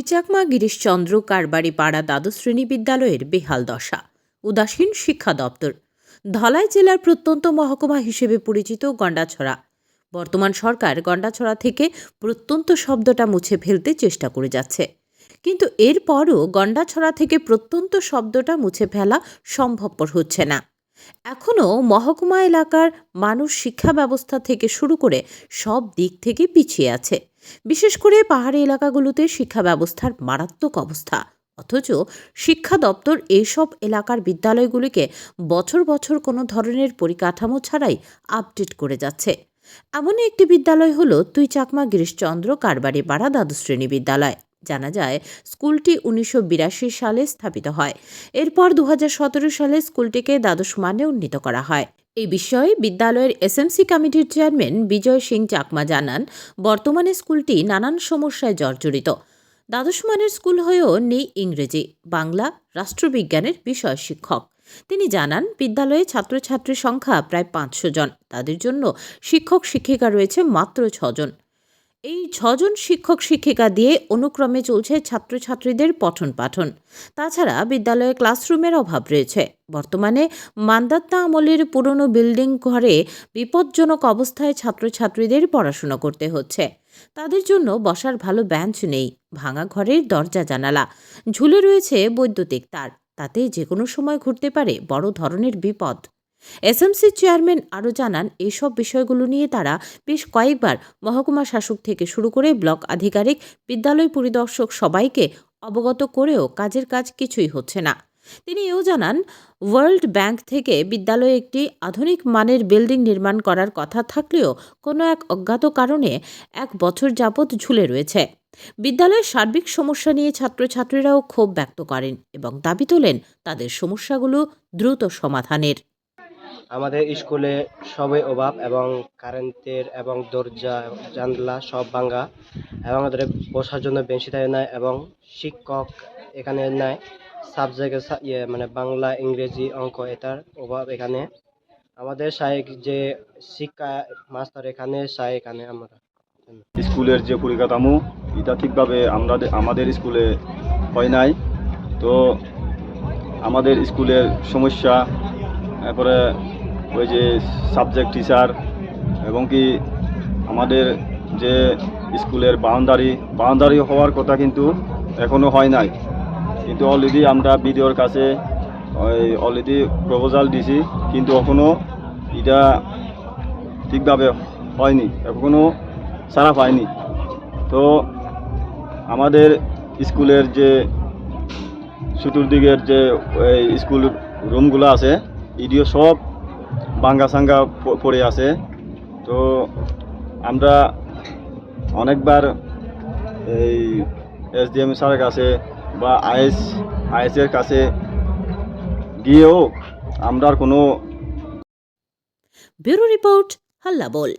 তুইচাকমা গিরিশচন্দ্র কারবারি পাড়া দ্বাদশ শ্রেণি বিদ্যালয়ের বেহাল দশা, উদাসীন শিক্ষা দপ্তর। ধলাই জেলার প্রত্যন্ত মহকুমা হিসেবে পরিচিত গন্ডাছড়া। বর্তমান সরকার গন্ডাছড়া থেকে প্রত্যন্ত শব্দটা মুছে ফেলতে চেষ্টা করে যাচ্ছে। কিন্তু এরপরও গন্ডাছড়া থেকে প্রত্যন্ত শব্দটা মুছে ফেলা সম্ভবপর হচ্ছে না। এখনও মহকুমা এলাকার মানুষ শিক্ষা ব্যবস্থা থেকে শুরু করে সব দিক থেকে পিছিয়ে আছে। বিশেষ করে পাহাড়ি এলাকাগুলোতে শিক্ষা ব্যবস্থার মারাত্মক অবস্থা। অথচ শিক্ষা দপ্তর এইসব এলাকার বিদ্যালয়গুলিকে বছর বছর কোনো ধরনের পরিকাঠামো ছাড়াই আপডেট করে যাচ্ছে। এমনই একটি বিদ্যালয় হলো তুই চাকমা গিরিশচন্দ্র কারবারি পাড়া দ্বাদশ শ্রেণি বিদ্যালয়। জানা যায়, স্কুলটি উনিশশো বিরাশি সালে স্থাপিত হয়। এরপর দু হাজার সতেরো সালে স্কুলটিকে দ্বাদশ মানে উন্নীত করা হয়। এই বিষয়ে বিদ্যালয়ের এসএমসি কমিটির চেয়ারম্যান বিজয় সিং চাকমা জানান, বর্তমানে স্কুলটি নানান সমস্যায় জর্জরিত। দ্বাদশ মানের স্কুল হয়েও নেই ইংরেজি, বাংলা, রাষ্ট্রবিজ্ঞানের বিষয় শিক্ষক। তিনি জানান, বিদ্যালয়ে ছাত্রছাত্রীর সংখ্যা প্রায় পাঁচশো জন। তাদের জন্য শিক্ষক শিক্ষিকা রয়েছে মাত্র ছজন। এই ছজন শিক্ষক শিক্ষিকা দিয়ে অনুক্রমে চলছে ছাত্রছাত্রীদের পঠন পাঠন তাছাড়া বিদ্যালয়ে ক্লাসরুমের অভাব রয়েছে। বর্তমানে মান্দাত্তা আমলের পুরনো বিল্ডিং ঘরে বিপজ্জনক অবস্থায় ছাত্রছাত্রীদের পড়াশোনা করতে হচ্ছে। তাদের জন্য বসার ভালো বেঞ্চ নেই, ভাঙা ঘরের দরজা জানালা, ঝুলে রয়েছে বৈদ্যুতিক তার। তাতে যে কোনো সময় ঘুরতে পারে বড় ধরনের বিপদ। এসএমসি চেয়ারম্যান আরও জানান, এসব বিষয়গুলো নিয়ে তারা বেশ কয়েকবার মহকুমা শাসক থেকে শুরু করে ব্লক আধিকারিক, বিদ্যালয় পরিদর্শক সবাইকে অবগত করেও কাজের কাজ কিছুই হচ্ছে না। তিনি এও জানান, ওয়ার্ল্ড ব্যাংক থেকে বিদ্যালয়ে একটি আধুনিক মানের বিল্ডিং নির্মাণ করার কথা থাকলেও কোনো এক অজ্ঞাত কারণে এক বছর যাবৎ ঝুলে রয়েছে। বিদ্যালয়ের সার্বিক সমস্যা নিয়ে ছাত্রছাত্রীরাও ক্ষোভ ব্যক্ত করেন এবং দাবি তোলেন, তাদের সমস্যাগুলো দ্রুত সমাধানের। আমাদের স্কুলে সবই অভাব এবং কারেন্টের এবং দরজা, জানলা সব ভাঙ্গা এবং আমাদের বসার জন্য বেঞ্চি থাকে না এবং শিক্ষক এখানে নাই। সাবজেক্ট ইয়ে মানে বাংলা, ইংরেজি অঙ্ক এটার অভাব এখানে। আমাদের সাহেব যে শিক্ষা মাস্টার এখানে সাহেব এখানে আমরা। স্কুলের যে পরিকাঠামো, এটা ঠিকভাবে আমরা আমাদের স্কুলে হয় নাই। তো আমাদের স্কুলের সমস্যা, তারপরে ওই যে সাবজেক্ট টিচার এবং কি আমাদের যে স্কুলের বাউন্ডারি বাউন্ডারি হওয়ার কথা কিন্তু এখনও হয় নাই। কিন্তু অলরেডি আমরা বিডিওর কাছে ওই অলরেডি প্রপোজাল দিছি, কিন্তু এখনও এটা ঠিকভাবে হয়নি এখনও সারা পায়নি তো আমাদের স্কুলের যে চতুর্দিকের যে স্কুল রুমগুলো আছে ইডিও সব বাঙ্গা সাঙ্গা প- পড়ে আছে। তো আমরা অনেকবার এই এসডিএম স্যারের কাছে বা আইএস, আইএসের কাছে গিয়েও আমরা কোনো ব্যুরো রিপোর্ট হাল্লা বল।